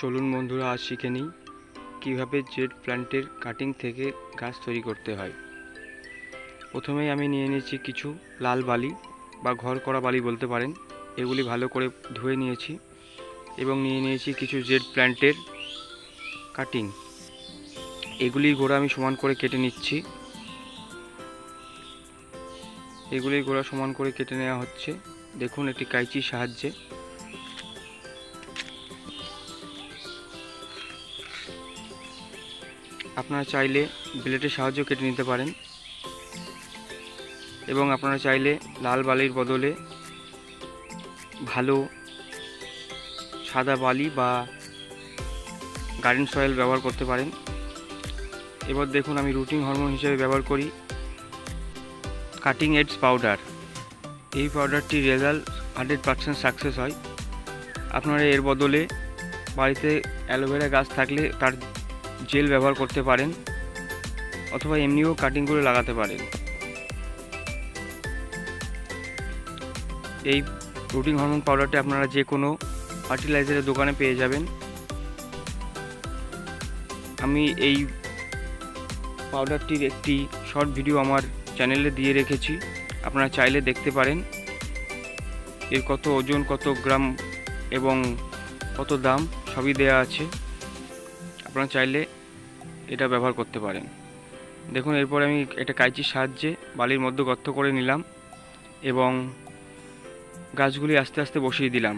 চলুন বন্ধুরা, আজ শিখে নিই কীভাবে জেড প্ল্যান্টের কাটিং থেকে গাছ তৈরি করতে হয়। প্রথমেই আমি নিয়ে নিয়েছি কিছু লাল বালি বা ঘর করা বালি বলতে পারেন। এগুলি ভালো করে ধুয়ে নিয়েছি এবং নিয়ে নিয়েছি কিছু জেড প্ল্যান্টের কাটিং। এগুলির গোড়া আমি সমান করে কেটে নিচ্ছি। এগুলির গোড়া সমান করে কেটে নেওয়া হচ্ছে। দেখুন, একটি কাইচির সাহায্যে আপনারা চাইলে ব্লেডের সাহায্য কেটে নিতে পারেন এবং আপনারা চাইলে লাল বালির বদলে ভালো সাদা বালি বা গার্ডেন সয়েল ব্যবহার করতে পারেন। এবার দেখুন আমি রুটিন হরমোন হিসেবে ব্যবহার করি। Cutting aids powder. এই পাউডারটি রেজাল্ট হান্ড্রেড পার্সেন্ট সাকসেস হয়। আপনারা এর বদলে বাড়িতে অ্যালোভেরা গাছ থাকলে তার জেল ব্যবহার করতে পারেন, অথবা এমনিও কাটিং করে লাগাতে পারেন। এই প্রোটিন হরমোন পাউডারটি আপনারা যে কোনো ফার্টিলাইজারের দোকানে পেয়ে যাবেন। আমি এই পাউডারটির একটি শর্ট ভিডিও আমার চ্যানেলে দিয়ে রেখেছি, আপনারা চাইলে দেখতে পারেন। এর কত ওজন, কত গ্রাম এবং কত দাম, সবই দেয়া আছে। আপনারা চাইলে এটা ব্যবহার করতে পারেন। দেখুন, এরপর আমি একটা কাঁচির সাহায্যে বালির মধ্যে গর্ত করে নিলাম এবং গাছগুলি আস্তে আস্তে বসিয়ে দিলাম।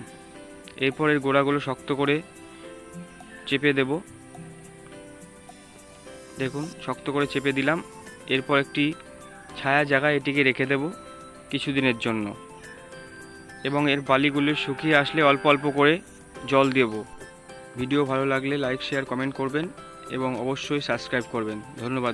এরপর এর গোড়াগুলো শক্ত করে চেপে দেব। দেখুন, শক্ত করে চেপে দিলাম। এরপর একটি ছায়া জায়গায় এটিকে রেখে দেব কিছুদিনের জন্য এবং এর বালিগুলি শুকিয়ে আসলে অল্প অল্প করে জল দেব। ভিডিও ভালো লাগলে লাইক শেয়ার কমেন্ট করবেন এবং অবশ্যই সাবস্ক্রাইব করবেন। ধন্যবাদ।